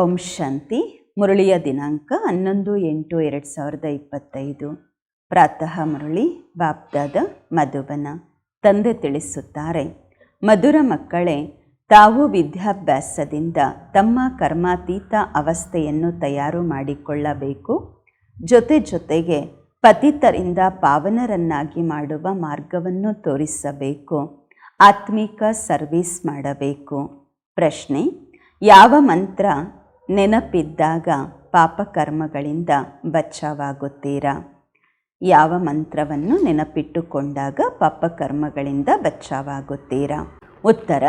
ಓಂ ಶಾಂತಿ. ಮುರಳಿಯ ದಿನಾಂಕ ಹನ್ನೊಂದು, ಎಂಟು, ಎರಡು ಸಾವಿರದ ಇಪ್ಪತ್ತೈದು. ಪ್ರಾತಃ ಮುರಳಿ, ಬಾಪ್ದಾದ ಮಧುಬನ. ತಂದೆ ತಿಳಿಸುತ್ತಾರೆ, ಮಧುರ ಮಕ್ಕಳೇ, ತಾವು ವಿದ್ಯಾಭ್ಯಾಸದಿಂದ ತಮ್ಮ ಕರ್ಮಾತೀತ ಅವಸ್ಥೆಯನ್ನು ತಯಾರು ಮಾಡಿಕೊಳ್ಳಬೇಕು. ಜೊತೆ ಜೊತೆಗೆ ಪತಿತರಿಂದ ಪಾವನರನ್ನಾಗಿ ಮಾಡುವ ಮಾರ್ಗವನ್ನು ತೋರಿಸಬೇಕು. ಆತ್ಮಿಕ ಸರ್ವಿಸ್ ಮಾಡಬೇಕು. ಪ್ರಶ್ನೆ, ಯಾವ ಮಂತ್ರ ನೆನಪಿದ್ದಾಗ ಪಾಪಕರ್ಮಗಳಿಂದ ಬಚ್ಚಾವಾಗುತ್ತೀರಾ? ಯಾವ ಮಂತ್ರವನ್ನು ನೆನಪಿಟ್ಟುಕೊಂಡಾಗ ಪಾಪಕರ್ಮಗಳಿಂದ ಬಚ್ಚಾವಾಗುತ್ತೀರಾ? ಉತ್ತರ,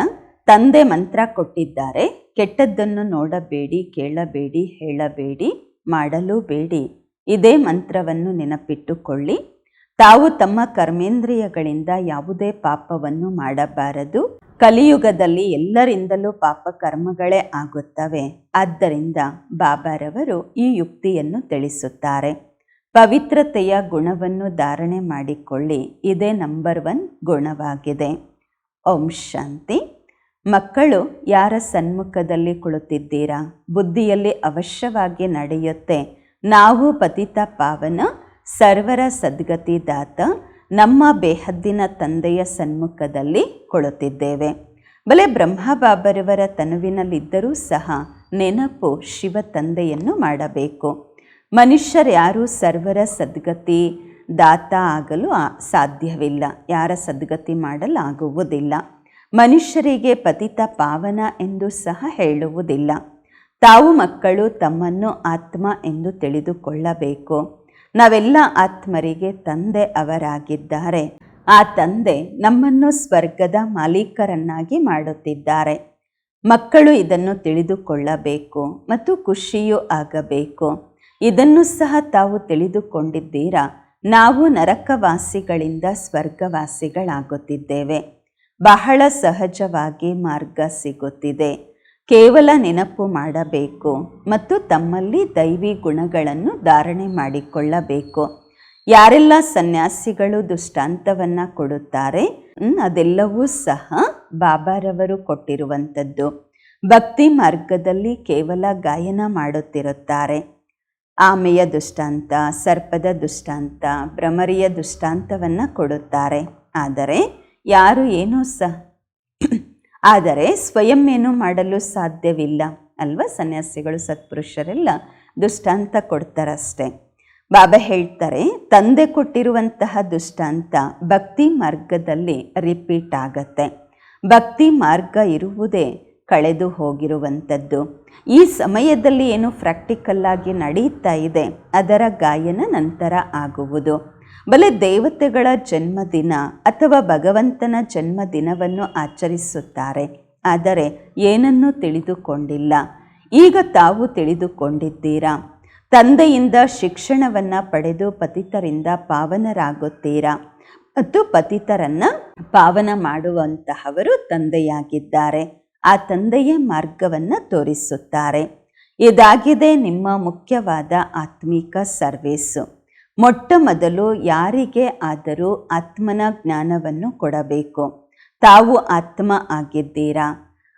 ತಂದೆ ಮಂತ್ರ ಕೊಟ್ಟಿದ್ದಾರೆ. ಕೆಟ್ಟದ್ದನ್ನು ನೋಡಬೇಡಿ, ಕೇಳಬೇಡಿ, ಹೇಳಬೇಡಿ, ಮಾಡಲೂ ಬೇಡಿ. ಇದೇ ಮಂತ್ರವನ್ನು ನೆನಪಿಟ್ಟುಕೊಳ್ಳಿ. ತಾವು ತಮ್ಮ ಕರ್ಮೇಂದ್ರಿಯಗಳಿಂದ ಯಾವುದೇ ಪಾಪವನ್ನು ಮಾಡಬಾರದು. ಕಲಿಯುಗದಲ್ಲಿ ಎಲ್ಲರಿಂದಲೂ ಪಾಪ ಕರ್ಮಗಳೇ ಆಗುತ್ತವೆ. ಆದ್ದರಿಂದ ಬಾಬಾರವರು ಈ ಯುಕ್ತಿಯನ್ನು ತಿಳಿಸುತ್ತಾರೆ. ಪವಿತ್ರತೆಯ ಗುಣವನ್ನು ಧಾರಣೆ ಮಾಡಿಕೊಳ್ಳಿ. ಇದೇ ನಂಬರ್ ಒನ್ ಗುಣವಾಗಿದೆ. ಓಂ ಶಾಂತಿ. ಮಕ್ಕಳು ಯಾರ ಸನ್ಮುಖದಲ್ಲಿ ಕುಳಿತಿದ್ದೀರಾ? ಬುದ್ಧಿಯಲ್ಲಿ ಅವಶ್ಯವಾಗಿ ನಡೆಯುತ್ತೆ. ನಾವು ಪತಿತ ಪಾವನ, ಸರ್ವರ ಸದ್ಗತಿದಾತ ನಮ್ಮ ಬೇಹದ್ದಿನ ತಂದೆಯ ಸನ್ಮುಖದಲ್ಲಿ ಕೊಳುತ್ತಿದ್ದೇವೆ ಬಲೆ ಬ್ರಹ್ಮಬಾಬರವರ ತನುವಿನಲ್ಲಿದ್ದರೂ ಸಹ ನೆನಪು ಶಿವ ತಂದೆಯನ್ನು ಮಾಡಬೇಕು. ಮನುಷ್ಯರ್ಯಾರೂ ಸರ್ವರ ಸದ್ಗತಿ ದಾತ ಆಗಲು ಸಾಧ್ಯವಿಲ್ಲ. ಯಾರ ಸದ್ಗತಿ ಮಾಡಲಾಗುವುದಿಲ್ಲ. ಮನುಷ್ಯರಿಗೆ ಪತಿತ ಪಾವನ ಎಂದು ಸಹ ಹೇಳುವುದಿಲ್ಲ. ತಾವು ಮಕ್ಕಳು ತಮ್ಮನ್ನು ಆತ್ಮ ಎಂದು ತಿಳಿದುಕೊಳ್ಳಬೇಕು. ನಾವೆಲ್ಲ ಆತ್ಮರಿಗೆ ತಂದೆ ಅವರಾಗಿದ್ದಾರೆ. ಆ ತಂದೆ ನಮ್ಮನ್ನು ಸ್ವರ್ಗದ ಮಾಲೀಕರನ್ನಾಗಿ ಮಾಡುತ್ತಿದ್ದಾರೆ. ಮಕ್ಕಳು ಇದನ್ನು ತಿಳಿದುಕೊಳ್ಳಬೇಕು ಮತ್ತು ಖುಷಿಯೂ ಆಗಬೇಕು. ಇದನ್ನು ಸಹ ತಾವು ತಿಳಿದುಕೊಂಡಿದ್ದೀರಾ? ನಾವು ನರಕವಾಸಿಗಳಿಂದ ಸ್ವರ್ಗವಾಸಿಗಳಾಗುತ್ತಿದ್ದೇವೆ. ಬಹಳ ಸಹಜವಾಗಿ ಮಾರ್ಗ ಸಿಗುತ್ತಿದೆ. ಕೇವಲ ನೆನಪು ಮಾಡಬೇಕು ಮತ್ತು ತಮ್ಮಲ್ಲಿ ದೈವಿ ಗುಣಗಳನ್ನು ಧಾರಣೆ ಮಾಡಿಕೊಳ್ಳಬೇಕು. ಯಾರೆಲ್ಲ ಸನ್ಯಾಸಿಗಳು ದುಷ್ಟಾಂತವನ್ನು ಕೊಡುತ್ತಾರೆ ಅದೆಲ್ಲವೂ ಸಹ ಬಾಬಾರವರು ಕೊಟ್ಟಿರುವಂಥದ್ದು. ಭಕ್ತಿ ಮಾರ್ಗದಲ್ಲಿ ಕೇವಲ ಗಾಯನ ಮಾಡುತ್ತಿರುತ್ತಾರೆ. ಆಮೆಯ ದುಷ್ಟಾಂತ, ಸರ್ಪದ ದುಷ್ಟಾಂತ, ಭ್ರಮರಿಯ ದುಷ್ಟಾಂತವನ್ನು ಕೊಡುತ್ತಾರೆ. ಆದರೆ ಯಾರು ಏನೂ ಸಹ ಆದರೆ ಸ್ವಯಂ ಏನು ಮಾಡಲು ಸಾಧ್ಯವಿಲ್ಲ. ಅಲ್ವಾ? ಸನ್ಯಾಸಿಗಳು, ಸತ್ಪುರುಷರೆಲ್ಲ ದುಷ್ಟಾಂತ ಕೊಡ್ತಾರಷ್ಟೆ. ಬಾಬಾ ಹೇಳ್ತಾರೆ, ತಂದೆ ಕೊಟ್ಟಿರುವಂತಹ ದುಷ್ಟಾಂತ ಭಕ್ತಿ ಮಾರ್ಗದಲ್ಲಿ ರಿಪೀಟ್ ಆಗತ್ತೆ. ಭಕ್ತಿ ಮಾರ್ಗ ಇರುವುದೇ ಕಳೆದು ಹೋಗಿರುವಂಥದ್ದು. ಈ ಸಮಯದಲ್ಲಿ ಏನು ಪ್ರಾಕ್ಟಿಕಲ್ ಆಗಿ ನಡೀತಾ ಇದೆ, ಅದರ ಗಾಯನ ನಂತರ ಆಗುವುದು. ಬಲೆ ದೇವತೆಗಳ ಜನ್ಮದಿನ ಅಥವಾ ಭಗವಂತನ ಜನ್ಮದಿನವನ್ನು ಆಚರಿಸುತ್ತಾರೆ. ಆದರೆ ಏನನ್ನೂ ತಿಳಿದುಕೊಂಡಿಲ್ಲ. ಈಗ ತಾವು ತಿಳಿದುಕೊಂಡಿದ್ದೀರಾ? ತಂದೆಯಿಂದ ಶಿಕ್ಷಣವನ್ನು ಪಡೆದು ಪತಿತರಿಂದ ಪಾವನರಾಗುತ್ತೀರಾ? ಮತ್ತು ಪತಿತರನ್ನು ಪಾವನ ಮಾಡುವಂತಹವರು ತಂದೆಯಾಗಿದ್ದಾರೆ. ಆ ತಂದೆಯ ಮಾರ್ಗವನ್ನು ತೋರಿಸುತ್ತಾರೆ. ಇದಾಗಿದೆ ನಿಮ್ಮ ಮುಖ್ಯವಾದ ಆತ್ಮಿಕ ಸರ್ವೀಸು. ಮೊಟ್ಟ ಮೊದಲು ಯಾರಿಗೆ ಆದರೂ ಆತ್ಮನ ಜ್ಞಾನವನ್ನು ಕೊಡಬೇಕು. ತಾವು ಆತ್ಮ ಆಗಿದ್ದೀರಾ?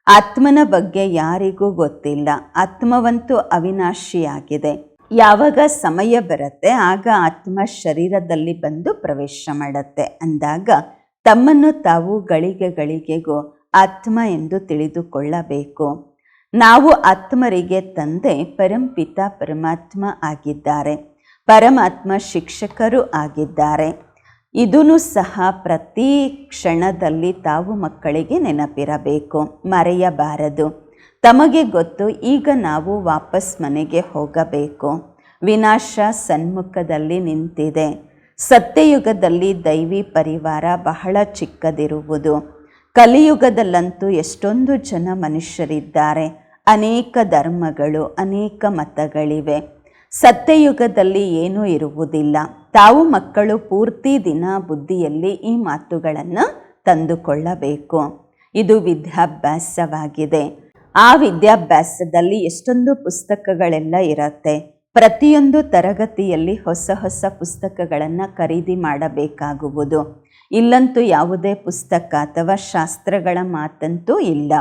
ಆತ್ಮನ ಬಗ್ಗೆ ಯಾರಿಗೂ ಗೊತ್ತಿಲ್ಲ. ಆತ್ಮವಂತೂ ಅವಿನಾಶಿಯಾಗಿದೆ. ಯಾವಾಗ ಸಮಯ ಬರುತ್ತೆ, ಆಗ ಆತ್ಮ ಶರೀರದಲ್ಲಿ ಬಂದು ಪ್ರವೇಶ ಮಾಡುತ್ತೆ. ಅಂದಾಗ ತಮ್ಮನ್ನು ತಾವು ಗಳಿಗೆ ಗಳಿಗೆಗೂ ಆತ್ಮ ಎಂದು ತಿಳಿದುಕೊಳ್ಳಬೇಕು. ನಾವು ಆತ್ಮರಿಗೆ ತಂದೆ, ಪರಂಪಿತ, ಪರಮಾತ್ಮ ಆಗಿದ್ದಾರೆ. ಪರಮಾತ್ಮ ಶಿಕ್ಷಕರು ಆಗಿದ್ದಾರೆ. ಇದೂ ಸಹ ಪ್ರತಿ ಕ್ಷಣದಲ್ಲಿ ತಾವು ಮಕ್ಕಳಿಗೆ ನೆನಪಿರಬೇಕು. ಮರೆಯಬಾರದು. ತಮಗೆ ಗೊತ್ತು, ಈಗ ನಾವು ವಾಪಸ್ ಮನೆಗೆ ಹೋಗಬೇಕು. ವಿನಾಶ ಸನ್ಮುಖದಲ್ಲಿ ನಿಂತಿದೆ. ಸತ್ಯಯುಗದಲ್ಲಿ ದೈವಿ ಪರಿವಾರ ಬಹಳ ಚಿಕ್ಕದಿರುವುದು. ಕಲಿಯುಗದಲ್ಲಂತೂ ಎಷ್ಟೊಂದು ಜನ ಮನುಷ್ಯರಿದ್ದಾರೆ. ಅನೇಕ ಧರ್ಮಗಳು, ಅನೇಕ ಮತಗಳಿವೆ. ಸತ್ಯಯುಗದಲ್ಲಿ ಏನೂ ಇರುವುದಿಲ್ಲ. ತಾವು ಮಕ್ಕಳು ಪೂರ್ತಿ ದಿನ ಬುದ್ಧಿಯಲ್ಲಿ ಈ ಮಾತುಗಳನ್ನು ತಂದುಕೊಳ್ಳಬೇಕು. ಇದು ವಿದ್ಯಾಭ್ಯಾಸವಾಗಿದೆ. ಆ ವಿದ್ಯಾಭ್ಯಾಸದಲ್ಲಿ ಎಷ್ಟೊಂದು ಪುಸ್ತಕಗಳೆಲ್ಲ ಇರುತ್ತೆ. ಪ್ರತಿಯೊಂದು ತರಗತಿಯಲ್ಲಿ ಹೊಸ ಹೊಸ ಪುಸ್ತಕಗಳನ್ನು ಖರೀದಿ ಮಾಡಬೇಕಾಗುವುದು. ಇಲ್ಲಂತೂ ಯಾವುದೇ ಪುಸ್ತಕ ಅಥವಾ ಶಾಸ್ತ್ರಗಳ ಮಾತಂತೂ ಇಲ್ಲ.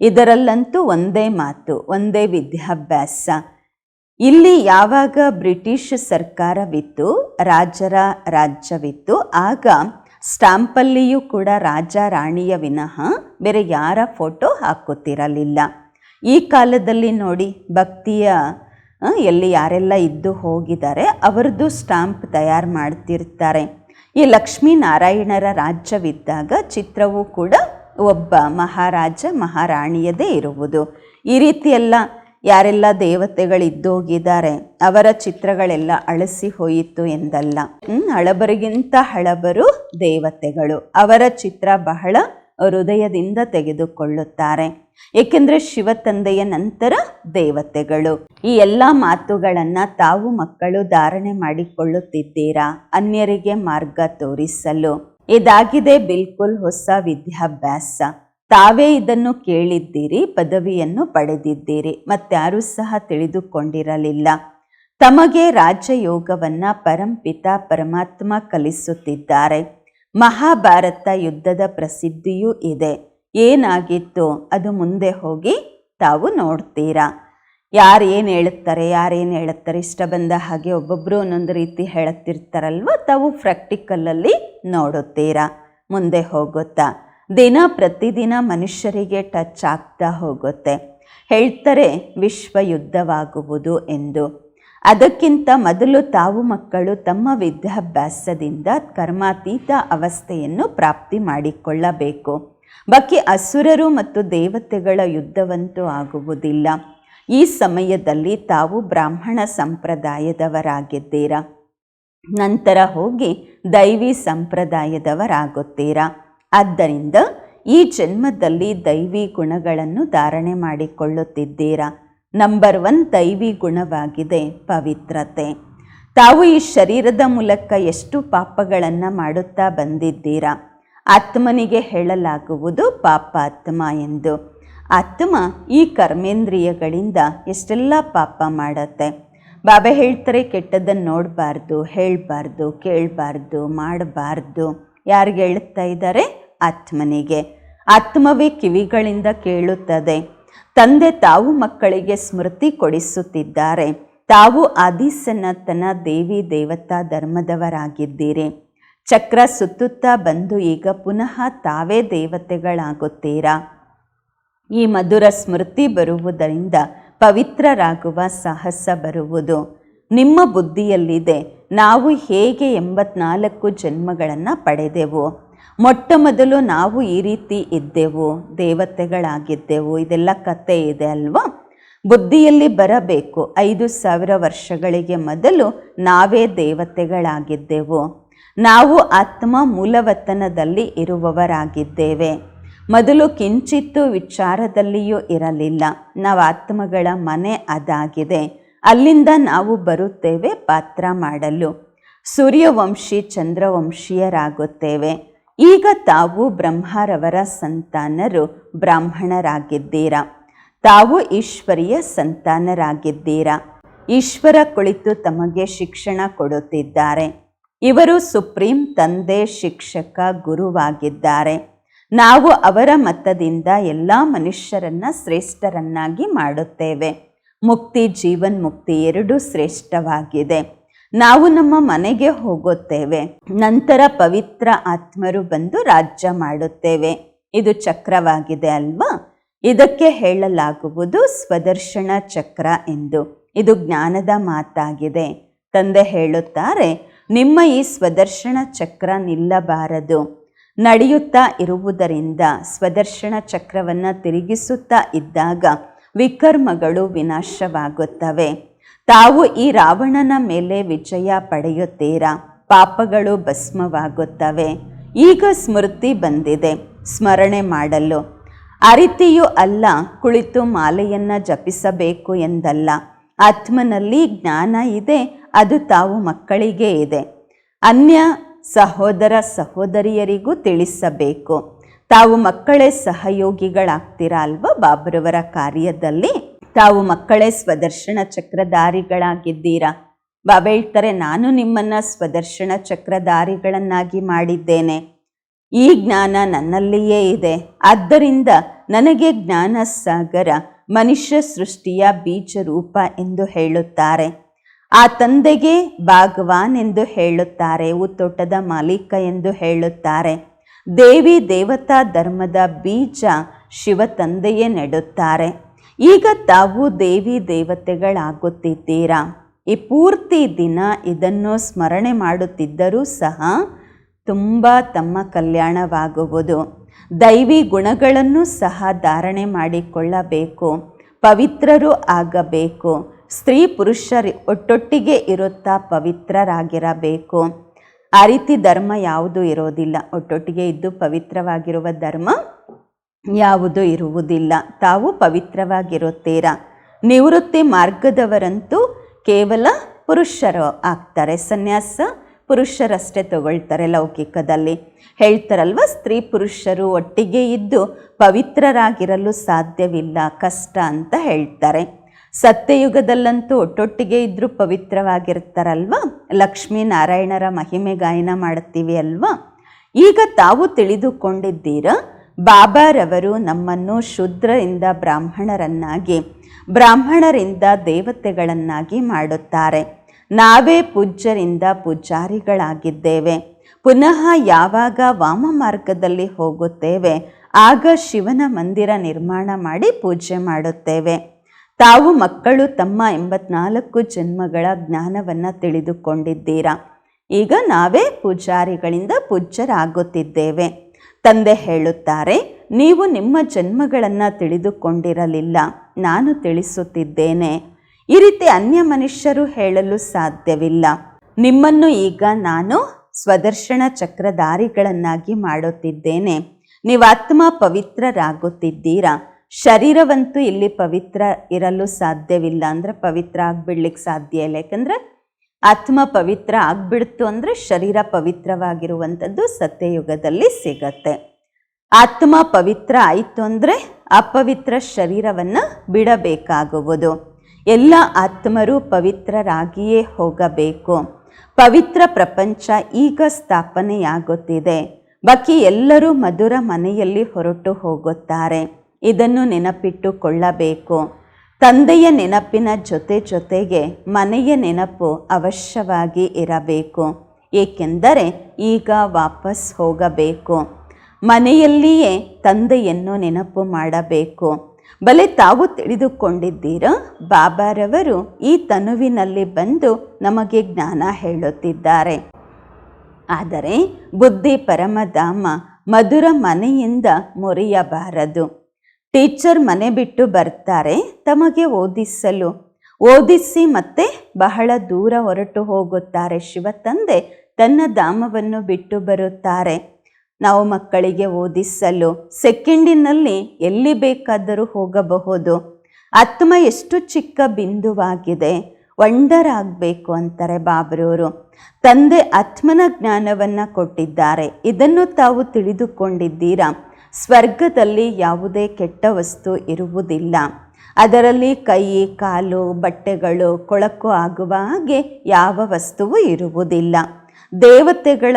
ಇದರಲ್ಲಂತೂ ಒಂದೇ ಮಾತು, ಒಂದೇ ವಿದ್ಯಾಭ್ಯಾಸ. ಇಲ್ಲಿ ಯಾವಾಗ ಬ್ರಿಟಿಷ್ ಸರ್ಕಾರವಿತ್ತು, ರಾಜರ ರಾಜ್ಯವಿತ್ತು, ಆಗ ಸ್ಟಾಂಪಲ್ಲಿಯೂ ಕೂಡ ರಾಜ ರಾಣಿಯ ವಿನಃ ಬೇರೆ ಯಾರ ಫೋಟೋ ಹಾಕುತ್ತಿರಲಿಲ್ಲ. ಈ ಕಾಲದಲ್ಲಿ ನೋಡಿ ಭಕ್ತಿಯ ಎಲ್ಲಿ ಯಾರೆಲ್ಲ ಇದ್ದು ಹೋಗಿದ್ದಾರೆ, ಅವರದ್ದು ಸ್ಟಾಂಪ್ ತಯಾರು ಮಾಡ್ತಿರ್ತಾರೆ. ಈ ಲಕ್ಷ್ಮೀನಾರಾಯಣರ ರಾಜ್ಯವಿದ್ದಾಗ ಚಿತ್ರವೂ ಕೂಡ ಒಬ್ಬ ಮಹಾರಾಜ, ಮಹಾರಾಣಿಯದೇ ಇರುವುದು. ಈ ರೀತಿ ಎಲ್ಲ ಯಾರೆಲ್ಲ ದೇವತೆಗಳಿದ್ದೋಗಿದ್ದಾರೆ ಅವರ ಚಿತ್ರಗಳೆಲ್ಲ ಅಳಸಿ ಹೋಯಿತು ಎಂದಲ್ಲ. ಹಳಬರಿಗಿಂತ ಹಳಬರು ದೇವತೆಗಳು. ಅವರ ಚಿತ್ರ ಬಹಳ ಹೃದಯದಿಂದ ತೆಗೆದುಕೊಳ್ಳುತ್ತಾರೆ. ಏಕೆಂದರೆ ಶಿವ ತಂದೆಯ ನಂತರ ದೇವತೆಗಳು. ಈ ಎಲ್ಲ ಮಾತುಗಳನ್ನ ತಾವು ಮಕ್ಕಳು ಧಾರಣೆ ಮಾಡಿಕೊಳ್ಳುತ್ತಿದ್ದೀರಾ? ಅನ್ಯರಿಗೆ ಮಾರ್ಗ ತೋರಿಸಲು. ಇದಾಗಿದೆ ಬಿಲ್ಕುಲ್ ಹೊಸ ವಿದ್ಯಾಭ್ಯಾಸ. ತಾವೇ ಇದನ್ನು ಕೇಳಿದ್ದೀರಿ, ಪದವಿಯನ್ನು ಪಡೆದಿದ್ದೀರಿ, ಮತ್ತಾರೂ ಸಹ ತಿಳಿದುಕೊಂಡಿರಲಿಲ್ಲ. ತಮಗೆ ರಾಜಯೋಗವನ್ನ ಪರಂಪಿತ ಪರಮಾತ್ಮ ಕಲಿಸುತ್ತಿದ್ದಾರೆ. ಮಹಾಭಾರತ ಯುದ್ಧದ ಪ್ರಸಿದ್ಧಿಯೂ ಇದೆ. ಏನಾಗಿತ್ತು? ಅದು ಮುಂದೆ ಹೋಗಿ ತಾವು ನೋಡ್ತೀರಾ? ಯಾರು ಏನು ಹೇಳುತ್ತಾರೆ, ಯಾರೇನು ಹೇಳುತ್ತಾರೆ, ಇಷ್ಟ ಬಂದ ಹಾಗೆ ಒಬ್ಬೊಬ್ಬರು ಒಂದೊಂದು ರೀತಿ ಹೇಳುತ್ತಿರ್ತಾರಲ್ವ? ತಾವು ಪ್ರಾಕ್ಟಿಕಲಲ್ಲಿ ನೋಡುತ್ತೀರಾ? ಮುಂದೆ ಹೋಗುತ್ತಾ? ದಿನ ಪ್ರತಿದಿನ ಮನುಷ್ಯರಿಗೆ ಟಚ್ ಆಗ್ತಾ ಹೋಗುತ್ತೆ. ಹೇಳ್ತಾರೆ ವಿಶ್ವ ಯುದ್ಧವಾಗುವುದು ಎಂದು. ಅದಕ್ಕಿಂತ ಮೊದಲು ತಾವು ಮಕ್ಕಳು ತಮ್ಮ ವಿದ್ಯಾಭ್ಯಾಸದಿಂದ ಕರ್ಮಾತೀತ ಅವಸ್ಥೆಯನ್ನು ಪ್ರಾಪ್ತಿ ಮಾಡಿಕೊಳ್ಳಬೇಕು. ಬಾಕಿ ಅಸುರರು ಮತ್ತು ದೇವತೆಗಳ ಯುದ್ಧವಂತೂ ಆಗುವುದಿಲ್ಲ. ಈ ಸಮಯದಲ್ಲಿ ತಾವು ಬ್ರಾಹ್ಮಣ ಸಂಪ್ರದಾಯದವರಾಗಿದ್ದೀರಾ? ನಂತರ ಹೋಗಿ ದೈವಿ ಸಂಪ್ರದಾಯದವರಾಗುತ್ತೀರಾ? ಆದ್ದರಿಂದ ಈ ಜನ್ಮದಲ್ಲಿ ದೈವಿ ಗುಣಗಳನ್ನು ಧಾರಣೆ ಮಾಡಿಕೊಳ್ಳುತ್ತಿದ್ದೀರಾ? ನಂಬರ್ ಒನ್ ದೈವಿ ಗುಣವಾಗಿದೆ ಪವಿತ್ರತೆ. ತಾವು ಈ ಶರೀರದ ಮೂಲಕ ಎಷ್ಟು ಪಾಪಗಳನ್ನು ಮಾಡುತ್ತಾ ಬಂದಿದ್ದೀರಾ? ಆತ್ಮನಿಗೆ ಹೇಳಲಾಗುವುದು ಪಾಪಾತ್ಮ ಎಂದು. ಆತ್ಮ ಈ ಕರ್ಮೇಂದ್ರಿಯಗಳಿಂದ ಎಷ್ಟೆಲ್ಲ ಪಾಪ ಮಾಡತ್ತೆ? ಬಾಬಾ ಹೇಳ್ತಾರೆ ಕೆಟ್ಟದ್ದನ್ನು ನೋಡಬಾರ್ದು, ಹೇಳಬಾರ್ದು, ಕೇಳಬಾರ್ದು, ಮಾಡಬಾರ್ದು. ಯಾರಿಗೆ ಹೇಳ್ತಾ ಇದ್ದಾರೆ? ಆತ್ಮನಿಗೆ. ಆತ್ಮವೇ ಕಿವಿಗಳಿಂದ ಕೇಳುತ್ತದೆ. ತಂದೆ ತಾವು ಮಕ್ಕಳಿಗೆ ಸ್ಮೃತಿ ಕೊಡಿಸುತ್ತಿದ್ದಾರೆ. ತಾವು ಆದಿಸನಾತನ ದೇವಿ ದೇವತಾ ಧರ್ಮದವರಾಗಿದ್ದೀರಿ. ಚಕ್ರ ಸುತ್ತುತ್ತಾ ಬಂದು ಈಗ ಪುನಃ ತಾವೇ ದೇವತೆಗಳಾಗುತ್ತೀರಾ? ಈ ಮಧುರ ಸ್ಮೃತಿ ಬರುವುದರಿಂದ ಪವಿತ್ರರಾಗುವ ಸಾಹಸ ಬರುವುದು. ನಿಮ್ಮ ಬುದ್ಧಿಯಲ್ಲಿದೆ. ನಾವು ಹೇಗೆ ಎಂಬತ್ನಾಲ್ಕು ಜನ್ಮಗಳನ್ನು ಪಡೆದೆವು. ಮೊಟ್ಟ ಮೊದಲು ನಾವು ಈ ರೀತಿ ಇದ್ದೆವು, ದೇವತೆಗಳಾಗಿದ್ದೆವು, ಇದೆಲ್ಲ ಕತೆ ಇದೆ ಅಲ್ವಾ? ಬುದ್ಧಿಯಲ್ಲಿ ಬರಬೇಕು, ಐದು ಸಾವಿರ ವರ್ಷಗಳಿಗೆ ಮೊದಲು ನಾವೇ ದೇವತೆಗಳಾಗಿದ್ದೆವು. ನಾವು ಆತ್ಮ ಮೂಲವತನದಲ್ಲಿ ಇರುವವರಾಗಿದ್ದೇವೆ. ಮೊದಲು ಕಿಂಚಿತ್ತು ವಿಚಾರದಲ್ಲಿಯೂ ಇರಲಿಲ್ಲ. ನಾವು ಆತ್ಮಗಳ ಮನೆ ಅದಾಗಿದೆ. ಅಲ್ಲಿಂದ ನಾವು ಬರುತ್ತೇವೆ ಪಾತ್ರ ಮಾಡಲು. ಸೂರ್ಯವಂಶಿ, ಚಂದ್ರವಂಶೀಯರಾಗುತ್ತೇವೆ. ಈಗ ತಾವು ಬ್ರಹ್ಮರವರ ಸಂತಾನರು, ಬ್ರಾಹ್ಮಣರಾಗಿದ್ದೀರಾ? ತಾವು ಈಶ್ವರಿಯ ಸಂತಾನರಾಗಿದ್ದೀರಾ? ಈಶ್ವರ ಕುಳಿತು ತಮಗೆ ಶಿಕ್ಷಣ ಕೊಡುತ್ತಿದ್ದಾರೆ. ಇವರು ಸುಪ್ರೀಂ ತಂದೆ, ಶಿಕ್ಷಕ, ಗುರುವಾಗಿದ್ದಾರೆ. ನಾವು ಅವರ ಮತದಿಂದ ಎಲ್ಲ ಮನುಷ್ಯರನ್ನ ಶ್ರೇಷ್ಠರನ್ನಾಗಿ ಮಾಡುತ್ತೇವೆ. ಮುಕ್ತಿ ಜೀವನ್ ಮುಕ್ತಿ ಎರಡೂ ಶ್ರೇಷ್ಠವಾಗಿದೆ. ನಾವು ನಮ್ಮ ಮನೆಗೆ ಹೋಗುತ್ತೇವೆ. ನಂತರ ಪವಿತ್ರ ಆತ್ಮರು ಬಂದು ರಾಜ್ಯ ಮಾಡುತ್ತೇವೆ. ಇದು ಚಕ್ರವಾಗಿದೆ ಅಲ್ವಾ? ಇದಕ್ಕೆ ಹೇಳಲಾಗುವುದು ಸ್ವದರ್ಶನ ಚಕ್ರ ಎಂದು. ಇದು ಜ್ಞಾನದ ಮಾತಾಗಿದೆ. ತಂದೆ ಹೇಳುತ್ತಾರೆ, ನಿಮ್ಮ ಈ ಸ್ವದರ್ಶನ ಚಕ್ರ ನಿಲ್ಲಬಾರದು. ನಡೆಯುತ್ತಾ ಇರುವುದರಿಂದ ಸ್ವದರ್ಶನ ಚಕ್ರವನ್ನು ತಿರುಗಿಸುತ್ತಾ ಇದ್ದಾಗ ವಿಕರ್ಮಗಳು ವಿನಾಶವಾಗುತ್ತವೆ. ತಾವು ಈ ರಾವಣನ ಮೇಲೆ ವಿಜಯ ಪಡೆಯುತ್ತೀರಾ? ಪಾಪಗಳು ಭಸ್ಮವಾಗುತ್ತವೆ. ಈಗ ಸ್ಮೃತಿ ಬಂದಿದೆ. ಸ್ಮರಣೆ ಮಾಡಲು. ಅರಿತಿಯು ಅಲ್ಲ, ಕುಳಿತು ಮಾಲೆಯನ್ನ ಜಪಿಸಬೇಕು ಎಂದಲ್ಲ. ಆತ್ಮನಲ್ಲಿ ಜ್ಞಾನ ಇದೆ, ಅದು ತಾವು ಮಕ್ಕಳಿಗೆ ಇದೆ. ಅನ್ಯ ಸಹೋದರ ಸಹೋದರಿಯರಿಗೂ ತಿಳಿಸಬೇಕು. ತಾವು ಮಕ್ಕಳೇ ಸಹಯೋಗಿಗಳಾಗ್ತೀರಾ ಅಲ್ವಾ ಬಾಬ್ರವರ ಕಾರ್ಯದಲ್ಲಿ? ತಾವು ಮಕ್ಕಳೇ ಸ್ವದರ್ಶನ ಚಕ್ರಧಾರಿಗಳಾಗಿದ್ದೀರಾ? ಬಾಬಾ ಹೇಳ್ತಾರೆ ನಾನು ನಿಮ್ಮನ್ನ ಸ್ವದರ್ಶನ ಚಕ್ರಧಾರಿಗಳನ್ನಾಗಿ ಮಾಡಿದ್ದೇನೆ. ಈ ಜ್ಞಾನ ನನ್ನಲ್ಲಿಯೇ ಇದೆ. ಆದ್ದರಿಂದ ನನಗೆ ಜ್ಞಾನ ಸಾಗರ ಮನುಷ್ಯ ಸೃಷ್ಟಿಯ ಬೀಜ ರೂಪ ಎಂದು ಹೇಳುತ್ತಾರೆ. ಆ ತಂದೆಗೆ ಭಾಗವಾನ್ ಎಂದು ಹೇಳುತ್ತಾರೆ ತೋಟದ ಮಾಲೀಕ ಎಂದು ಹೇಳುತ್ತಾರೆ. ದೇವಿ ದೇವತಾ ಧರ್ಮದ ಬೀಜ ಶಿವ ತಂದೆಯೇ ನೆಡುತ್ತಾರೆ. ಈಗ ತಾವು ದೇವಿ ದೇವತೆಗಳಾಗುತ್ತಿದ್ದೀರಾ? ಈ ಪೂರ್ತಿ ದಿನ ಇದನ್ನು ಸ್ಮರಣೆ ಮಾಡುತ್ತಿದ್ದರೂ ಸಹ ತುಂಬ ತಮ್ಮ ಕಲ್ಯಾಣವಾಗುವುದು. ದೈವಿ ಗುಣಗಳನ್ನು ಸಹ ಧಾರಣೆ ಮಾಡಿಕೊಳ್ಳಬೇಕು. ಪವಿತ್ರರು ಆಗಬೇಕು. ಸ್ತ್ರೀ ಪುರುಷರು ಒಟ್ಟೊಟ್ಟಿಗೆ ಇರುತ್ತಾ ಪವಿತ್ರರಾಗಿರಬೇಕು. ಆ ರೀತಿ ಧರ್ಮ ಯಾವುದೂ ಇರೋದಿಲ್ಲ. ಒಟ್ಟೊಟ್ಟಿಗೆ ಇದ್ದು ಪವಿತ್ರವಾಗಿರುವ ಧರ್ಮ ಯಾವುದೂ ಇರುವುದಿಲ್ಲ. ತಾವು ಪವಿತ್ರವಾಗಿರುತ್ತೀರಾ? ನಿವೃತ್ತಿ ಮಾರ್ಗದವರಂತೂ ಕೇವಲ ಪುರುಷರು ಆಗ್ತಾರೆ. ಸನ್ಯಾಸ ಪುರುಷರಷ್ಟೇ ತಗೊಳ್ತಾರೆ ಲೌಕಿಕದಲ್ಲಿ. ಹೇಳ್ತಾರಲ್ವ, ಸ್ತ್ರೀ ಪುರುಷರು ಒಟ್ಟಿಗೆ ಇದ್ದು ಪವಿತ್ರರಾಗಿರಲು ಸಾಧ್ಯವಿಲ್ಲ, ಕಷ್ಟ ಅಂತ ಹೇಳ್ತಾರೆ. ಸತ್ಯಯುಗದಲ್ಲಂತೂ ಒಟ್ಟೊಟ್ಟಿಗೆ ಇದ್ದರೂ ಪವಿತ್ರವಾಗಿರ್ತಾರಲ್ವ? ಲಕ್ಷ್ಮೀನಾರಾಯಣರ ಮಹಿಮೆ ಗಾಯನ ಮಾಡುತ್ತೀವಿ ಅಲ್ವಾ? ಈಗ ತಾವು ತಿಳಿದುಕೊಂಡಿದ್ದೀರಾ ಬಾಬಾರವರು ನಮ್ಮನ್ನು ಶೂದ್ರರಿಂದ ಬ್ರಾಹ್ಮಣರನ್ನಾಗಿ, ಬ್ರಾಹ್ಮಣರಿಂದ ದೇವತೆಗಳನ್ನಾಗಿ ಮಾಡುತ್ತಾರೆ. ನಾವೇ ಪೂಜ್ಯರಿಂದ ಪೂಜಾರಿಗಳಾಗಿದ್ದೇವೆ. ಪುನಃ ಯಾವಾಗ ವಾಮ ಮಾರ್ಗದಲ್ಲಿ ಹೋಗುತ್ತೇವೆ, ಆಗ ಶಿವನ ಮಂದಿರ ನಿರ್ಮಾಣ ಮಾಡಿ ಪೂಜೆ ಮಾಡುತ್ತೇವೆ. ತಾವು ಮಕ್ಕಳು, ತಮ್ಮ ಎಂಬತ್ನಾಲ್ಕು ಜನ್ಮಗಳ ಜ್ಞಾನವನ್ನು ತಿಳಿದುಕೊಂಡಿದ್ದೀರಾ? ಈಗ ನಾವೇ ಪೂಜಾರಿಗಳಿಂದ ಪೂಜ್ಯರಾಗುತ್ತಿದ್ದೇವೆ. ತಂದೆ ಹೇಳುತ್ತಾರೆ, ನೀವು ನಿಮ್ಮ ಜನ್ಮಗಳನ್ನು ತಿಳಿದುಕೊಂಡಿರಲಿಲ್ಲ. ನಾನು ತಿಳಿಸುತ್ತಿದ್ದೇನೆ. ಈ ರೀತಿ ಅನ್ಯ ಮನುಷ್ಯರು ಹೇಳಲು ಸಾಧ್ಯವಿಲ್ಲ. ನಿಮ್ಮನ್ನು ಈಗ ನಾನು ಸ್ವದರ್ಶನ ಚಕ್ರಧಾರಿಗಳನ್ನಾಗಿ ಮಾಡುತ್ತಿದ್ದೇನೆ. ನೀವು ಆತ್ಮ ಪವಿತ್ರರಾಗುತ್ತಿದ್ದೀರಾ. ಶರೀರವಂತೂ ಇಲ್ಲಿ ಪವಿತ್ರ ಇರಲು ಸಾಧ್ಯವಿಲ್ಲ. ಅಂದರೆ ಪವಿತ್ರ ಆಗ್ಬಿಡ್ಲಿಕ್ಕೆ ಸಾಧ್ಯ ಇಲ್ಲ. ಯಾಕಂದರೆ ಆತ್ಮ ಪವಿತ್ರ ಆಗ್ಬಿಡ್ತು ಅಂದರೆ ಶರೀರ ಪವಿತ್ರವಾಗಿರುವಂಥದ್ದು ಸತ್ಯಯುಗದಲ್ಲಿ ಸಿಗತ್ತೆ. ಆತ್ಮ ಪವಿತ್ರ ಆಯಿತು ಅಂದರೆ ಅಪವಿತ್ರ ಶರೀರವನ್ನು ಬಿಡಬೇಕಾಗುವುದು. ಎಲ್ಲ ಆತ್ಮರು ಪವಿತ್ರರಾಗಿಯೇ ಹೋಗಬೇಕು. ಪವಿತ್ರ ಪ್ರಪಂಚ ಈಗ ಸ್ಥಾಪನೆಯಾಗುತ್ತಿದೆ. ಬಾಕಿ ಎಲ್ಲರೂ ಮಧುರ ಮನೆಯಲ್ಲಿ ಹೊರಟು ಹೋಗುತ್ತಾರೆ. ಇದನ್ನು ನೆನಪಿಟ್ಟುಕೊಳ್ಳಬೇಕು. ತಂದೆಯ ನೆನಪಿನ ಜೊತೆ ಜೊತೆಗೆ ಮನೆಯ ನೆನಪು ಅವಶ್ಯವಾಗಿ ಇರಬೇಕು. ಏಕೆಂದರೆ ಈಗ ವಾಪಸ್ ಹೋಗಬೇಕು. ಮನೆಯಲ್ಲಿಯೇ ತಂದೆಯನ್ನು ನೆನಪು ಮಾಡಬೇಕು. ಬಲೆ ತಾವು ತಿಳಿದುಕೊಂಡಿದ್ದೀರ? ಬಾಬಾರವರು ಈ ತನುವಿನಲ್ಲಿ ಬಂದು ನಮಗೆ ಜ್ಞಾನ ಹೇಳುತ್ತಿದ್ದಾರೆ. ಆದರೆ ಬುದ್ಧಿ ಪರಮಧಾಮ ಮಧುರ ಮನೆಯಿಂದ ಮುರಿಯಬಾರದು. ಟೀಚರ್ ಮನೆ ಬಿಟ್ಟು ಬರ್ತಾರೆ. ತಮಗೆ ಓದಿಸಲು, ಓದಿಸಿ ಮತ್ತೆ ಬಹಳ ದೂರ ಹೊರಟು ಹೋಗುತ್ತಾರೆ. ಶಿವ ತಂದೆ ತನ್ನ ಧಾಮವನ್ನು ಬಿಟ್ಟು ಬರುತ್ತಾರೆ. ನಾವು ಮಕ್ಕಳಿಗೆ ಓದಿಸಲು ಸೆಕೆಂಡಿನಲ್ಲಿ ಎಲ್ಲಿ ಬೇಕಾದರೂ ಹೋಗಬಹುದು. ಆತ್ಮ ಎಷ್ಟು ಚಿಕ್ಕ ಬಿಂದುವಾಗಿದೆ. ವಂಡರ್ ಆಗಬೇಕು ಅಂತಾರೆ ಬಾಬ್ರವರು ತಂದೆ ಆತ್ಮನ ಜ್ಞಾನವನ್ನು ಕೊಟ್ಟಿದ್ದಾರೆ. ಇದನ್ನು ತಾವು ತಿಳಿದುಕೊಂಡಿದ್ದೀರಾ? ಸ್ವರ್ಗದಲ್ಲಿ ಯಾವುದೇ ಕೆಟ್ಟ ವಸ್ತು ಇರುವುದಿಲ್ಲ. ಅದರಲ್ಲಿ ಕೈ, ಕಾಲು, ಬಟ್ಟೆಗಳು ಕೊಳಕು ಆಗುವ ಹಾಗೆ ಯಾವ ವಸ್ತುವು ಇರುವುದಿಲ್ಲ. ದೇವತೆಗಳ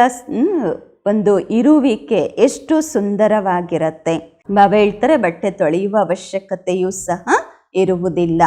ಒಂದು ಇರುವಿಕೆ ಎಷ್ಟು ಸುಂದರವಾಗಿರತ್ತೆ. ಹೇಳ್ತಾರೆ ಬಟ್ಟೆ ತೊಳೆಯುವ ಅವಶ್ಯಕತೆಯೂ ಸಹ ಇರುವುದಿಲ್ಲ.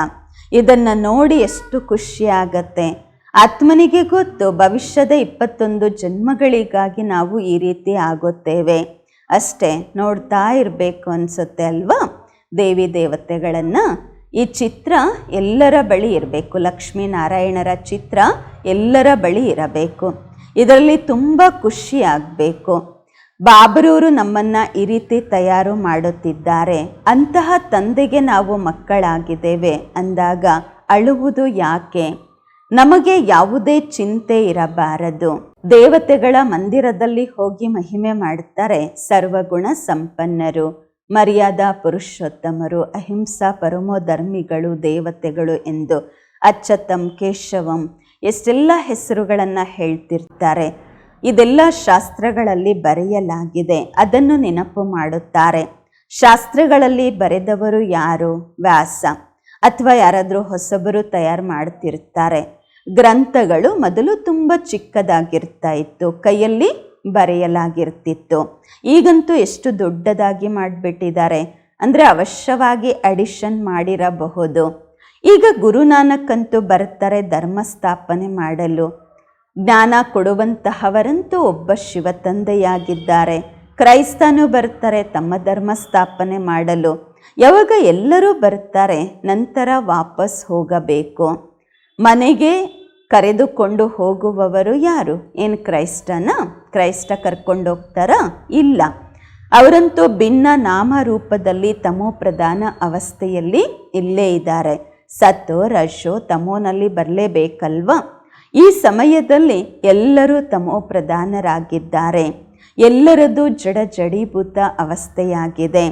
ಇದನ್ನು ನೋಡಿ ಎಷ್ಟು ಖುಷಿಯಾಗತ್ತೆ ಆತ್ಮನಿಗೆ ಗೊತ್ತು, ಭವಿಷ್ಯದ ಇಪ್ಪತ್ತೊಂದು ಜನ್ಮಗಳಿಗಾಗಿ ನಾವು ಈ ರೀತಿ ಆಗುತ್ತೇವೆ. ಅಷ್ಟೇ ನೋಡ್ತಾ ಇರಬೇಕು ಅನಿಸುತ್ತೆ ಅಲ್ವಾ? ದೇವಿ ದೇವತೆಗಳನ್ನು. ಈ ಚಿತ್ರ ಎಲ್ಲರ ಬಳಿ ಇರಬೇಕು. ಲಕ್ಷ್ಮೀನಾರಾಯಣರ ಚಿತ್ರ ಎಲ್ಲರ ಬಳಿ ಇರಬೇಕು. ಇದರಲ್ಲಿ ತುಂಬ ಖುಷಿ ಆಗಬೇಕು. ಬಾಬರವರು ನಮ್ಮನ್ನು ಈ ರೀತಿ ತಯಾರು ಮಾಡುತ್ತಿದ್ದಾರೆ. ಅಂತಹ ತಂದೆಗೆ ನಾವು ಮಕ್ಕಳಾಗಿದ್ದೇವೆ ಅಂದಾಗ ಅಳುವುದು ಯಾಕೆ? ನಮಗೆ ಯಾವುದೇ ಚಿಂತೆ ಇರಬಾರದು. ದೇವತೆಗಳ ಮಂದಿರದಲ್ಲಿ ಹೋಗಿ ಮಹಿಮೆ ಮಾಡುತ್ತಾರೆ ಸರ್ವಗುಣ ಸಂಪನ್ನರು. ಮರ್ಯಾದಾ ಪುರುಷೋತ್ತಮರು, ಅಹಿಂಸಾ ಪರಮೋಧರ್ಮಿಗಳು, ದೇವತೆಗಳು ಎಂದು ಅಚ್ಚತಂ ಕೇಶವಂ ಎಷ್ಟೆಲ್ಲ ಹೆಸರುಗಳನ್ನು ಹೇಳ್ತಿರ್ತಾರೆ. ಇದೆಲ್ಲ ಶಾಸ್ತ್ರಗಳಲ್ಲಿ ಬರೆಯಲಾಗಿದೆ. ಅದನ್ನು ನೆನಪು ಮಾಡುತ್ತಾರೆ. ಶಾಸ್ತ್ರಗಳಲ್ಲಿ ಬರೆದವರು ಯಾರು? ವ್ಯಾಸ. ಅಥವಾ ಯಾರಾದರೂ ಹೊಸಬರು ತಯಾರು ಮಾಡ್ತಿರ್ತಾರೆ. ಗ್ರಂಥಗಳು ಮೊದಲು ತುಂಬ ಚಿಕ್ಕದಾಗಿರ್ತಾ ಇತ್ತು, ಕೈಯಲ್ಲಿ ಬರೆಯಲಾಗಿರ್ತಿತ್ತು. ಈಗಂತೂ ಎಷ್ಟು ದೊಡ್ಡದಾಗಿ ಮಾಡಿಬಿಟ್ಟಿದ್ದಾರೆ. ಅಂದರೆ ಅವಶ್ಯವಾಗಿ ಅಡಿಷನ್ ಮಾಡಿರಬಹುದು. ಈಗ ಗುರುನಾನಕ್ ಅಂತೂ ಬರ್ತಾರೆ ಧರ್ಮ ಸ್ಥಾಪನೆ ಮಾಡಲು. ಜ್ಞಾನ ಕೊಡುವಂತಹವರಂತೂ ಒಬ್ಬ ಶಿವ ತಂದೆಯಾಗಿದ್ದಾರೆ ಕ್ರೈಸ್ತನು ಬರ್ತಾರೆ ತಮ್ಮ ಧರ್ಮ ಸ್ಥಾಪನೆ ಮಾಡಲು. ಯಾವಾಗ ಎಲ್ಲರೂ ಬರ್ತಾರೆ, ನಂತರ ವಾಪಸ್ ಹೋಗಬೇಕು. ಮನೆಗೆ ಕರೆದುಕೊಂಡು ಹೋಗುವವರು ಯಾರು? ಏನು ಕ್ರೈಸ್ತನ? ಕ್ರೈಸ್ತ ಕರ್ಕೊಂಡು ಹೋಗ್ತಾರಾ? ಇಲ್ಲ. ಅವರಂತೂ ಭಿನ್ನ ನಾಮರೂಪದಲ್ಲಿ ತಮೋ ಪ್ರಧಾನ ಅವಸ್ಥೆಯಲ್ಲಿ ಇಲ್ಲೇ ಇದ್ದಾರೆ. ಸತ್ತು, ರಶೋ, ತಮೋನಲ್ಲಿ ಬರಲೇಬೇಕಲ್ವಾ? ಈ ಸಮಯದಲ್ಲಿ ಎಲ್ಲರೂ ತಮೋ ಪ್ರಧಾನರಾಗಿದ್ದಾರೆ. ಎಲ್ಲರದು ಜಡ ಜಡೀಭೂತ ಅವಸ್ಥೆಯಾಗಿದೆ.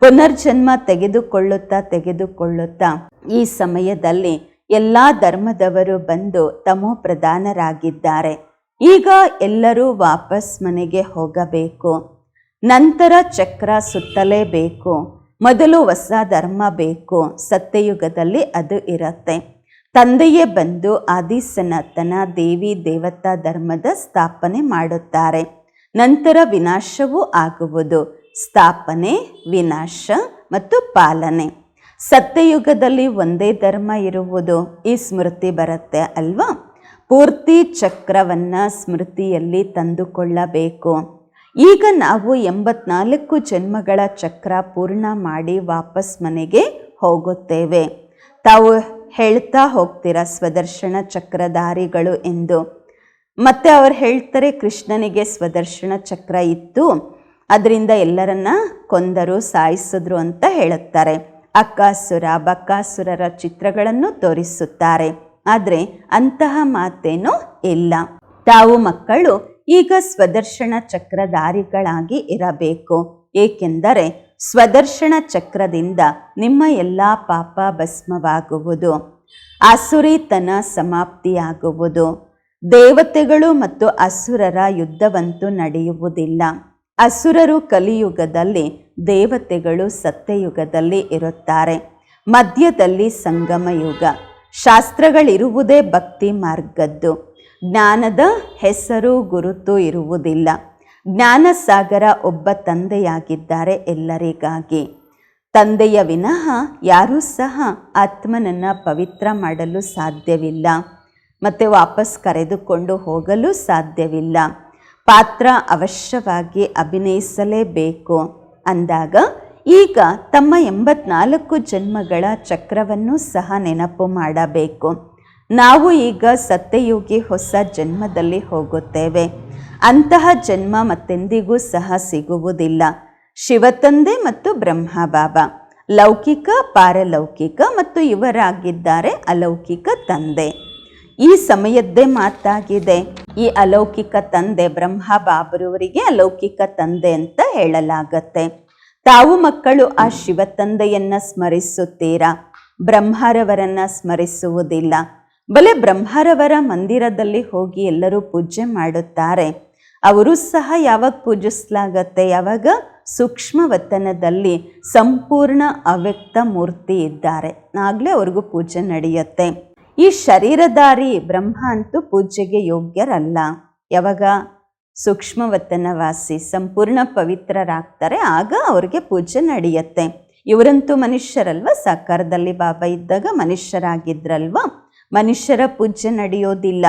ಪುನರ್ಜನ್ಮ ತೆಗೆದುಕೊಳ್ಳುತ್ತಾ ತೆಗೆದುಕೊಳ್ಳುತ್ತಾ ಈ ಸಮಯದಲ್ಲಿ ಎಲ್ಲ ಧರ್ಮದವರು ಬಂದು ತಮೋ ಪ್ರಧಾನರಾಗಿದ್ದಾರೆ. ಈಗ ಎಲ್ಲರೂ ವಾಪಸ್ ಮನೆಗೆ ಹೋಗಬೇಕು. ನಂತರ ಚಕ್ರ ಸುತ್ತಲೇಬೇಕು. ಮೊದಲು ಹೊಸ ಧರ್ಮ ಬೇಕು. ಸತ್ಯಯುಗದಲ್ಲಿ ಅದು ಇರುತ್ತೆ. ತಂದೆಯೇ ಬಂದು ಆದಿ ಸನಾತನ ದೇವಿ ದೇವತಾ ಧರ್ಮದ ಸ್ಥಾಪನೆ ಮಾಡುತ್ತಾರೆ. ನಂತರ ವಿನಾಶವೂ ಆಗುವುದು. ಸ್ಥಾಪನೆ, ವಿನಾಶ ಮತ್ತು ಪಾಲನೆ. ಸತ್ಯಯುಗದಲ್ಲಿ ಒಂದೇ ಧರ್ಮ ಇರುವುದು ಈ ಸ್ಮೃತಿ ಬರುತ್ತೆ ಅಲ್ವಾ? ಪೂರ್ತಿ ಚಕ್ರವನ್ನ ಸ್ಮೃತಿಯಲ್ಲಿ ತಂದುಕೊಳ್ಳಬೇಕು. ಈಗ ನಾವು ಎಂಬತ್ನಾಲ್ಕು ಜನ್ಮಗಳ ಚಕ್ರ ಪೂರ್ಣ ಮಾಡಿ ವಾಪಸ್ ಮನೆಗೆ ಹೋಗುತ್ತೇವೆ. ತಾವು ಹೇಳ್ತಾ ಹೋಗ್ತೀರಾ ಸ್ವದರ್ಶನ ಚಕ್ರಧಾರಿಗಳು ಎಂದು? ಮತ್ತೆ ಅವ್ರು ಹೇಳ್ತಾರೆ ಕೃಷ್ಣನಿಗೆ ಸ್ವದರ್ಶನ ಚಕ್ರ ಇತ್ತು, ಅದರಿಂದ ಎಲ್ಲರನ್ನ ಕೊಂದರು, ಸಾಯಿಸಿದ್ರು ಅಂತ ಹೇಳುತ್ತಾರೆ. ಅಕ್ಕಾಸುರ, ಬಕ್ಕಾಸುರರ ಚಿತ್ರಗಳನ್ನು ತೋರಿಸುತ್ತಾರೆ. ಆದರೆ ಅಂತಹ ಮಾತೇನೂ ಇಲ್ಲ. ತಾವು ಮಕ್ಕಳು ಈಗ ಸ್ವದರ್ಶನ ಚಕ್ರಧಾರಿಗಳಾಗಿ ಇರಬೇಕು. ಏಕೆಂದರೆ ಸ್ವದರ್ಶನ ಚಕ್ರದಿಂದ ನಿಮ್ಮ ಎಲ್ಲ ಪಾಪ ಭಸ್ಮವಾಗುವುದು. ಅಸುರಿತನ ಸಮಾಪ್ತಿಯಾಗುವುದು. ದೇವತೆಗಳು ಮತ್ತು ಅಸುರರ ಯುದ್ಧವಂತೂ ನಡೆಯುವುದಿಲ್ಲ. ಅಸುರರು ಕಲಿಯುಗದಲ್ಲಿ ದೇವತೆಗಳು ಸತ್ಯಯುಗದಲ್ಲಿ ಇರುತ್ತಾರೆ. ಮಧ್ಯದಲ್ಲಿ ಸಂಗಮ ಯುಗ ಶಾಸ್ತ್ರಗಳಿರುವುದೇ ಭಕ್ತಿ ಮಾರ್ಗದ್ದು. ಜ್ಞಾನದ ಹೆಸರು ಗುರುತು ಇರುವುದಿಲ್ಲ. ಜ್ಞಾನಸಾಗರ ಒಬ್ಬ ತಂದೆಯಾಗಿದ್ದಾರೆ ಎಲ್ಲರಿಗಾಗಿ. ತಂದೆಯ ವಿನಃ ಯಾರೂ ಸಹ ಆತ್ಮನನ್ನು ಪವಿತ್ರ ಮಾಡಲು ಸಾಧ್ಯವಿಲ್ಲ. ಮತ್ತು ವಾಪಸ್ ಕರೆದುಕೊಂಡು ಹೋಗಲು ಸಾಧ್ಯವಿಲ್ಲ. ಪಾತ್ರ ಅವಶ್ಯವಾಗಿ ಅಭಿನಯಿಸಲೇಬೇಕು. ಅಂದಾಗ, ಈಗ ತಮ್ಮ ಎಂಬತ್ನಾಲ್ಕು ಜನ್ಮಗಳ ಚಕ್ರವನ್ನು ಸಹ ನೆನಪು ಮಾಡಬೇಕು. ನಾವು ಈಗ ಸತ್ಯಯೋಗಿ ಹೊಸ ಜನ್ಮದಲ್ಲಿ ಹೋಗುತ್ತೇವೆ. ಅಂತಹ ಜನ್ಮ ಮತ್ತೆಂದಿಗೂ ಸಹ ಸಿಗುವುದಿಲ್ಲ. ಶಿವತಂದೆ ಮತ್ತು ಬ್ರಹ್ಮ ಬಾಬಾ ಲೌಕಿಕ, ಪಾರಲೌಕಿಕ ಮತ್ತು ಇವರಾಗಿದ್ದಾರೆ ಅಲೌಕಿಕ ತಂದೆ. ಈ ಸಮಯದ್ದೇ ಮಾತಾಗಿದೆ. ಈ ಅಲೌಕಿಕ ತಂದೆ ಬ್ರಹ್ಮ ಬಾಬರವರಿಗೆ ಅಲೌಕಿಕ ತಂದೆ ಅಂತ ಹೇಳಲಾಗತ್ತೆ. ತಾವು ಮಕ್ಕಳು ಆ ಶಿವ ತಂದೆಯನ್ನ ಸ್ಮರಿಸುತ್ತೀರಾ? ಬ್ರಹ್ಮರವರನ್ನ ಸ್ಮರಿಸುವುದಿಲ್ಲ. ಬಲೆ ಬ್ರಹ್ಮರವರ ಮಂದಿರದಲ್ಲಿ ಹೋಗಿ ಎಲ್ಲರೂ ಪೂಜೆ ಮಾಡುತ್ತಾರೆ. ಅವರು ಸಹ ಯಾವಾಗ ಪೂಜಿಸಲಾಗತ್ತೆ? ಯಾವಾಗ? ಸೂಕ್ಷ್ಮ ವತನದಲ್ಲಿ ಸಂಪೂರ್ಣ ಅವ್ಯಕ್ತ ಮೂರ್ತಿ ಇದ್ದಾರೆ. ಆಗಲೇ ಅವ್ರಿಗೂ ಪೂಜೆ ನಡೆಯುತ್ತೆ. ಈ ಶರೀರಧಾರಿ ಬ್ರಹ್ಮ ಅಂತೂ ಪೂಜೆಗೆ ಯೋಗ್ಯರಲ್ಲ. ಯಾವಾಗ? ಸೂಕ್ಷ್ಮವತನವಾಸಿ ಸಂಪೂರ್ಣ ಪವಿತ್ರರಾಗ್ತಾರೆ, ಆಗ ಅವ್ರಿಗೆ ಪೂಜೆ ನಡೆಯುತ್ತೆ. ಇವರಂತೂ ಮನುಷ್ಯರಲ್ವ? ಸಾಕಾರದಲ್ಲಿ ಬಾಬಾ ಇದ್ದಾಗ ಮನುಷ್ಯರಾಗಿದ್ರಲ್ವ? ಮನುಷ್ಯರ ಪೂಜೆ ನಡೆಯೋದಿಲ್ಲ.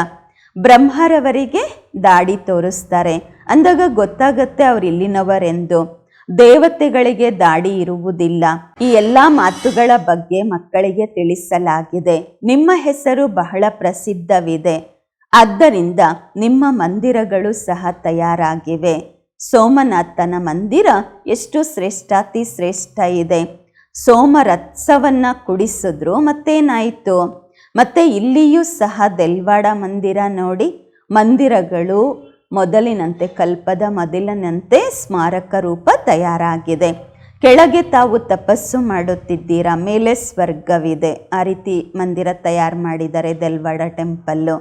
ಬ್ರಹ್ಮರವರಿಗೆ ದಾಡಿ ತೋರಿಸ್ತಾರೆ. ಅಂದಾಗ ಗೊತ್ತಾಗತ್ತೆ ಅವ್ರು ಇಲ್ಲಿನವರೆಂದು. ದೇವತೆಗಳಿಗೆ ದಾಡಿ ಇರುವುದಿಲ್ಲ. ಈ ಎಲ್ಲ ಮಾತುಗಳ ಬಗ್ಗೆ ಮಕ್ಕಳಿಗೆ ತಿಳಿಸಲಾಗಿದೆ. ನಿಮ್ಮ ಹೆಸರು ಬಹಳ ಪ್ರಸಿದ್ಧವಿದೆ. ಆದ್ದರಿಂದ ನಿಮ್ಮ ಮಂದಿರಗಳು ಸಹ ತಯಾರಾಗಿವೆ. ಸೋಮನಾಥನ ಮಂದಿರ ಎಷ್ಟು ಶ್ರೇಷ್ಠಾತಿ ಶ್ರೇಷ್ಠ ಇದೆ. ಸೋಮರತ್ಸವನ್ನ ಕುಡಿಸಿದ್ರು ಮತ್ತೇನಾಯಿತು? ಮತ್ತೆ ಇಲ್ಲಿಯೂ ಸಹ ದೆಲ್ವಾಡ ಮಂದಿರ ನೋಡಿ, ಮಂದಿರಗಳು ಮೊದಲಿನಂತೆ, ಕಲ್ಪದ ಮೊದಲಿನಂತೆ ಸ್ಮಾರಕ ರೂಪ ತಯಾರಾಗಿದೆ. ಕೆಳಗೆ ತಾವು ತಪಸ್ಸು ಮಾಡುತ್ತಿದ್ದೀರಾ? ಮೇಲೆ ಸ್ವರ್ಗವಿದೆ. ಆ ರೀತಿ ಮಂದಿರ ತಯಾರು ಮಾಡಿದ್ದಾರೆ ದೆಲ್ವಾಡ ಟೆಂಪಲ್ಲು.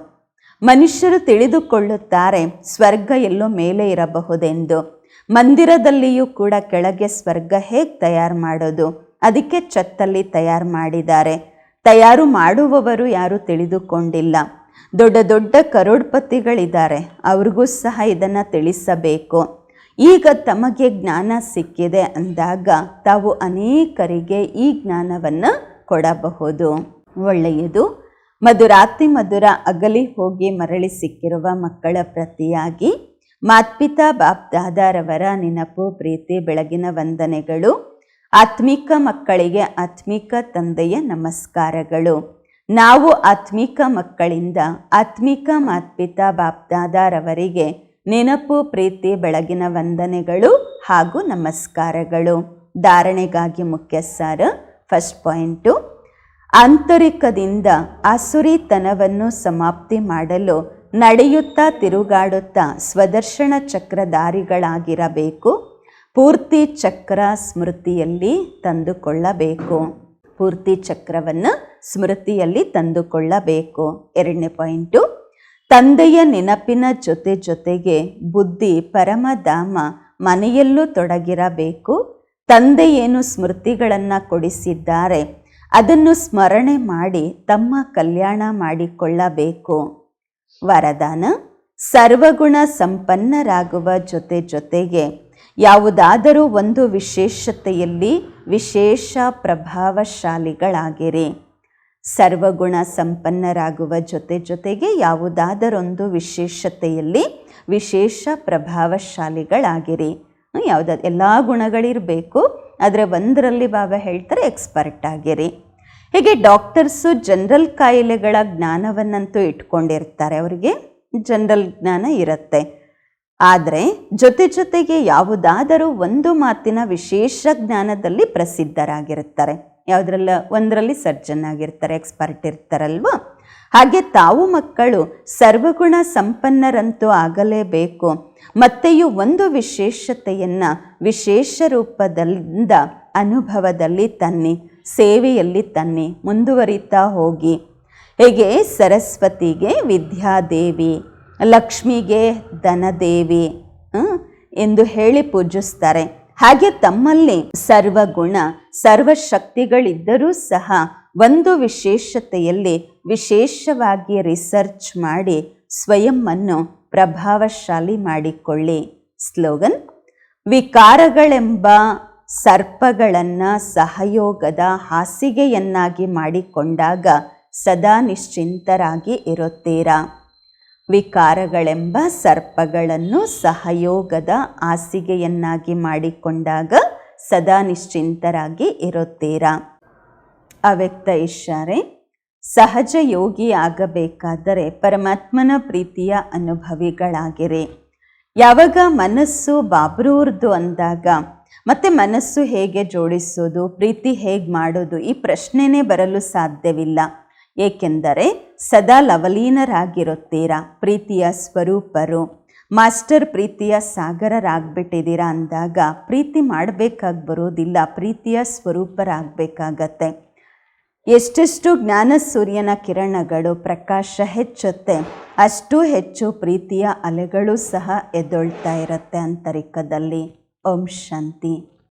ಮನುಷ್ಯರು ತಿಳಿದುಕೊಳ್ಳುತ್ತಾರೆ, ಸ್ವರ್ಗ ಎಲ್ಲೋ ಮೇಲೆ ಇರಬಹುದೆಂದು. ಮಂದಿರದಲ್ಲಿಯೂ ಕೂಡ ಕೆಳಗೆ ಸ್ವರ್ಗ ಹೇಗೆ ತಯಾರು ಮಾಡೋದು? ಅದಕ್ಕೆ ಚತ್ತಲ್ಲಿ ತಯಾರು ಮಾಡಿದ್ದಾರೆ. ತಯಾರು ಮಾಡುವವರು ಯಾರು ತಿಳಿದುಕೊಂಡಿಲ್ಲ. ದೊಡ್ಡ ದೊಡ್ಡ ಕರೋಡ್ಪತಿಗಳಿದ್ದಾರೆ. ಅವ್ರಿಗೂ ಸಹ ಇದನ್ನು ತಿಳಿಸಬೇಕು. ಈಗ ತಮಗೆ ಜ್ಞಾನ ಸಿಕ್ಕಿದೆ ಅಂದಾಗ ತಾವು ಅನೇಕರಿಗೆ ಈ ಜ್ಞಾನವನ್ನು ಕೊಡಬಹುದು. ಒಳ್ಳೆಯದು. ಮಧುರಾತಿ ಮಧುರ ಅಗಲಿ ಹೋಗಿ ಮರಳಿ ಸಿಕ್ಕಿರುವ ಮಕ್ಕಳ ಪ್ರತಿಯಾಗಿ ಮಾತ್ಪಿತಾ ಬಾಪ್ ದಾದಾರವರ ನೆನಪು ಪ್ರೀತಿ ಬೆಳಗಿನ ವಂದನೆಗಳು. ಆತ್ಮಿಕ ಮಕ್ಕಳಿಗೆ ಆತ್ಮಿಕ ತಂದೆಯ ನಮಸ್ಕಾರಗಳು. ನಾವು ಆತ್ಮಿಕ ಮಕ್ಕಳಿಂದ ಆತ್ಮಿಕ ಮಾತ್ಪಿತಾ ಬಾಪ್ದಾದಾರವರಿಗೆ ನೆನಪು, ಪ್ರೀತಿ, ಬೆಳಗಿನ ವಂದನೆಗಳು ಹಾಗೂ ನಮಸ್ಕಾರಗಳು. ಧಾರಣೆಗಾಗಿ ಮುಖ್ಯ ಸಾರ ಫಸ್ಟ್ ಪಾಯಿಂಟು. ಆಂತರಿಕದಿಂದ ಅಸುರಿತನವನ್ನು ಸಮಾಪ್ತಿ ಮಾಡಲು ನಡೆಯುತ್ತಾ ತಿರುಗಾಡುತ್ತಾ ಸ್ವದರ್ಶನ ಚಕ್ರಧಾರಿಗಳಾಗಿರಬೇಕು. ಪೂರ್ತಿ ಚಕ್ರ ಸ್ಮೃತಿಯಲ್ಲಿ ತಂದುಕೊಳ್ಳಬೇಕು. ಪೂರ್ತಿ ಚಕ್ರವನ್ನು ಸ್ಮೃತಿಯಲ್ಲಿ ತಂದುಕೊಳ್ಳಬೇಕು. ಎರಡನೇ ಪಾಯಿಂಟು, ತಂದೆಯ ನೆನಪಿನ ಜೊತೆ ಜೊತೆಗೆ ಬುದ್ಧಿ ಪರಮಧಾಮ ಮನೆಯಲ್ಲೂ ತೊಡಗಿರಬೇಕು. ತಂದೆ ಏನು ಸ್ಮೃತಿಗಳನ್ನು ಕೊಡಿಸಿದ್ದಾರೆ, ಅದನ್ನು ಸ್ಮರಣೆ ಮಾಡಿ ತಮ್ಮ ಕಲ್ಯಾಣ ಮಾಡಿಕೊಳ್ಳಬೇಕು. ವರದಾನ, ಸರ್ವಗುಣ ಸಂಪನ್ನರಾಗುವ ಜೊತೆ ಜೊತೆಗೆ ಯಾವುದಾದರೂ ಒಂದು ವಿಶೇಷತೆಯಲ್ಲಿ ವಿಶೇಷ ಪ್ರಭಾವಶಾಲಿಗಳಾಗಿರಿ. ಸರ್ವಗುಣ ಸಂಪನ್ನರಾಗುವ ಜೊತೆ ಜೊತೆಗೆ ಯಾವುದಾದರೊಂದು ವಿಶೇಷತೆಯಲ್ಲಿ ವಿಶೇಷ ಪ್ರಭಾವಶಾಲಿಗಳಾಗಿರಿ. ಯಾವುದ, ಎಲ್ಲ ಗುಣಗಳಿರಬೇಕು. ಆದರೆ ಒಂದರಲ್ಲಿ ಬಾಬಾ ಹೇಳ್ತಾರೆ ಎಕ್ಸ್ಪರ್ಟ್ ಆಗಿರಿ. ಹೀಗೆ ಡಾಕ್ಟರ್ಸು ಜನರಲ್ ಕಾಯಿಲೆಗಳ ಜ್ಞಾನವನ್ನಂತೂ ಇಟ್ಕೊಂಡಿರ್ತಾರೆ ಅವರಿಗೆ. ಜನರಲ್ ಜ್ಞಾನ ಇರುತ್ತೆ. ಆದರೆ ಜೊತೆ ಜೊತೆಗೆ ಯಾವುದಾದರೂ ಒಂದು ಮಾತಿನ ವಿಶೇಷ ಜ್ಞಾನದಲ್ಲಿ ಪ್ರಸಿದ್ಧರಾಗಿರುತ್ತಾರೆ. ಯಾವುದ್ರಲ್ಲ? ಒಂದರಲ್ಲಿ ಸರ್ಜನ್ ಆಗಿರ್ತಾರೆ, ಎಕ್ಸ್ಪರ್ಟ್ ಇರ್ತಾರಲ್ವ? ಹಾಗೆ ತಾವು ಮಕ್ಕಳು ಸರ್ವಗುಣ ಸಂಪನ್ನರಂತೂ ಆಗಲೇಬೇಕು. ಮತ್ತೆಯೂ ಒಂದು ವಿಶೇಷತೆಯನ್ನು ವಿಶೇಷ ರೂಪದಿಂದ ಅನುಭವದಲ್ಲಿ ತನ್ನಿ, ಸೇವೆಯಲ್ಲಿ ತನ್ನಿ, ಮುಂದುವರಿತಾ ಹೋಗಿ. ಹೇಗೆ? ಸರಸ್ವತಿಗೆ ವಿದ್ಯಾದೇವಿ, ಲಕ್ಷ್ಮಿಗೆ ಧನದೇವಿ ಎಂದು ಹೇಳಿ ಪೂಜಿಸ್ತಾರೆ. ಹಾಗೆ ತಮ್ಮಲ್ಲಿ ಸರ್ವಗುಣ, ಸರ್ವಶಕ್ತಿಗಳಿದ್ದರೂ ಸಹ ಒಂದು ವಿಶೇಷತೆಯಲ್ಲಿ ವಿಶೇಷವಾಗಿ ರಿಸರ್ಚ್ ಮಾಡಿ ಸ್ವಯಂವನ್ನು ಪ್ರಭಾವಶಾಲಿ ಮಾಡಿಕೊಳ್ಳಿ. ಸ್ಲೋಗನ್, ವಿಕಾರಗಳೆಂಬ ಸರ್ಪಗಳನ್ನು ಸಹಯೋಗದ ಹಾಸಿಗೆಯನ್ನಾಗಿ ಮಾಡಿಕೊಂಡಾಗ ಸದಾ ನಿಶ್ಚಿಂತರಾಗಿ ಇರುತ್ತೀರಾ? ವಿಕಾರಗಳೆಂಬ ಸರ್ಪಗಳನ್ನು ಸಹಯೋಗದ ಹಾಸಿಗೆಯನ್ನಾಗಿ ಮಾಡಿಕೊಂಡಾಗ ಸದಾ ನಿಶ್ಚಿಂತರಾಗಿ ಇರುತ್ತೀರಾ? ಅವ್ಯಕ್ತ ಇಷಾರೆ ಸಹಜ ಯೋಗಿ ಆಗಬೇಕಾದರೆ ಪರಮಾತ್ಮನ ಪ್ರೀತಿಯ ಅನುಭವಿಗಳಾಗಿರಿ. ಯಾವಾಗ ಮನಸ್ಸು ಬಾಬ್ರೂರ್ದು ಅಂದಾಗ ಮತ್ತೆ ಮನಸ್ಸು ಹೇಗೆ ಜೋಡಿಸೋದು, ಪ್ರೀತಿ ಹೇಗೆ ಮಾಡೋದು ಈ ಪ್ರಶ್ನೆನೇ ಬರಲು ಸಾಧ್ಯವಿಲ್ಲ. ಏಕೆಂದರೆ ಸದಾ ಲವಲೀನರಾಗಿರುತ್ತೀರಾ? ಪ್ರೀತಿಯ ಸ್ವರೂಪರು. ಮಾಸ್ಟರ್ ಪ್ರೀತಿಯ ಸಾಗರರಾಗ್ಬಿಟ್ಟಿದ್ದೀರಾ ಅಂದಾಗ ಪ್ರೀತಿ ಮಾಡಬೇಕಾಗಿ ಬರೋದಿಲ್ಲ ಪ್ರೀತಿಯ ಸ್ವರೂಪರಾಗಬೇಕಾಗತ್ತೆ. ಎಷ್ಟೆಷ್ಟು ಜ್ಞಾನ ಸೂರ್ಯನ ಕಿರಣಗಳು ಪ್ರಕಾಶ ಹೆಚ್ಚುತ್ತೆ, ಅಷ್ಟು ಹೆಚ್ಚು ಪ್ರೀತಿಯ ಅಲೆಗಳು ಸಹ ಎದ್ದೊಳ್ತಾ ಇರುತ್ತೆ ಅಂತರಿಕದಲ್ಲಿ. ಓಂ ಶಾಂತಿ.